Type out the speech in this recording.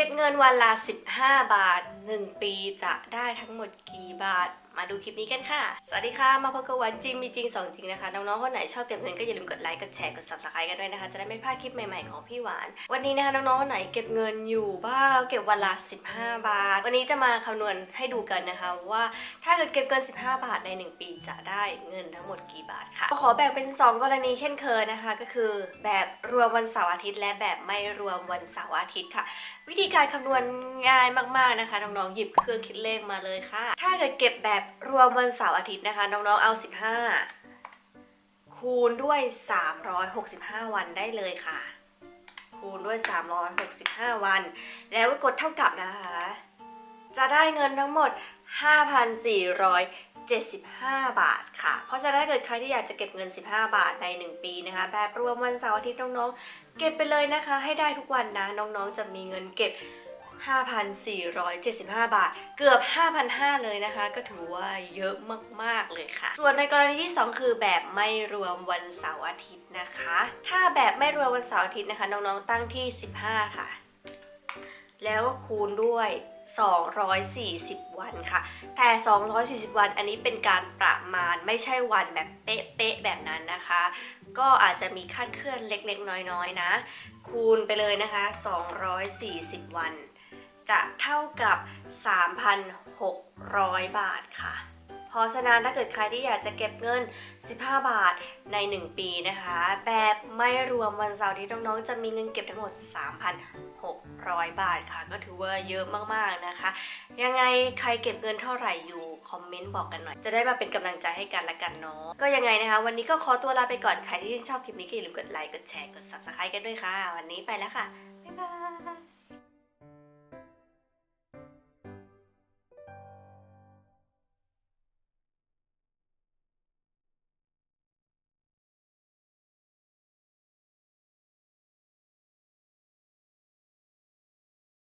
ก็บเงินวันละ 15 บาท 1 ปีจะได้ทั้งหมดกี่บาท มาดูคลิปนี้กันค่ะ สวัสดีค่ะ มาพบกับวันจริงมีจริงสองจริงนะคะ น้องๆคนไหนชอบเก็บเงินก็อย่าลืมกดไลค์กดแชร์กด subscribe กันด้วยนะคะ จะได้ไม่พลาดคลิปใหม่ๆของพี่หวาน วันนี้นะคะน้องๆคนไหนเก็บเงินอยู่บ้างเราเก็บวันละ 15 บาท วันนี้จะมาคำนวณให้ดูกันนะคะว่าถ้าเกิดเก็บเกิน 15 บาทใน 1 ปีจะได้เงินทั้งหมดกี่บาทค่ะขอแบ่งเป็น 2 กรณีเช่นเคยนะคะ ก็คือแบบรวมวันเสาร์อาทิตย์และแบบไม่รวมวันเสาร์อาทิตย์ค่ะ วิธีการคำนวณง่ายมากๆนะคะ น้องๆหยิบเครื่องคิดเลขมาเลยค่ะ ถ้าเกิดเก็บแบบรวมวันเสาร์อาทิตย์นะคะ น้องๆเอา 15 คูณด้วย 365 วันได้เลยค่ะ คูณด้วย 365 วัน แล้วกดเท่ากับนะคะ จะได้เงินทั้งหมด 75 บาทค่ะ เพราะฉะนั้นถ้าเกิดใครที่อยากจะเก็บเงิน 15 บาทใน 1 ปีนะคะ แบบรวมวันเสาร์อาทิตย์น้องๆ เก็บไปเลยนะคะ ให้ได้ทุกวันนะ น้องๆ จะมีเงินเก็บ 5,475 บาท เกือบ 5,500 เลยนะคะ ก็ถือว่าเยอะมากๆเลยค่ะ ส่วนในกรณีที่ 2 คือแบบไม่รวมวันเสาร์อาทิตย์นะคะ ถ้าแบบไม่รวมวันเสาร์อาทิตย์นะคะ น้องๆ ตั้งที่ 15 ค่ะ แล้วก็คูณด้วย 240 วันค่ะ แต่ 240 วันอันนี้เป็นการประมาณไม่ใช่วันแบบเป๊ะๆแบบนั้นนะคะ ก็อาจจะมีคาดเคลื่อนเล็กๆ น้อยๆ นะ คูณไปเลยนะคะ 240 วัน จะเท่ากับ 3,600 บาทค่ะ เพราะฉะนั้นถ้าเกิดใครที่อยากจะเก็บเงิน 15 บาทใน 1 ปีนะคะ แบบไม่รวมวันเสาร์ที่น้องๆ จะมีเงินเก็บทั้งหมด 3,600 บาทค่ะ ก็ถือว่าเยอะมากๆนะคะ ยังไงใครเก็บเงินเท่าไหร่อยู่คอมเมนต์บอกกันหน่อย จะได้มาเป็นกำลังใจให้กันละกันเนาะก็ยังไงนะคะ วันนี้ก็ขอตัวลาไปก่อนใครที่ชอบคลิปนี้ก็อย่าลืมกดไลค์กดแชร์กด subscribe กันด้วยค่ะ วันนี้ไปแล้วค่ะบ๊ายบาย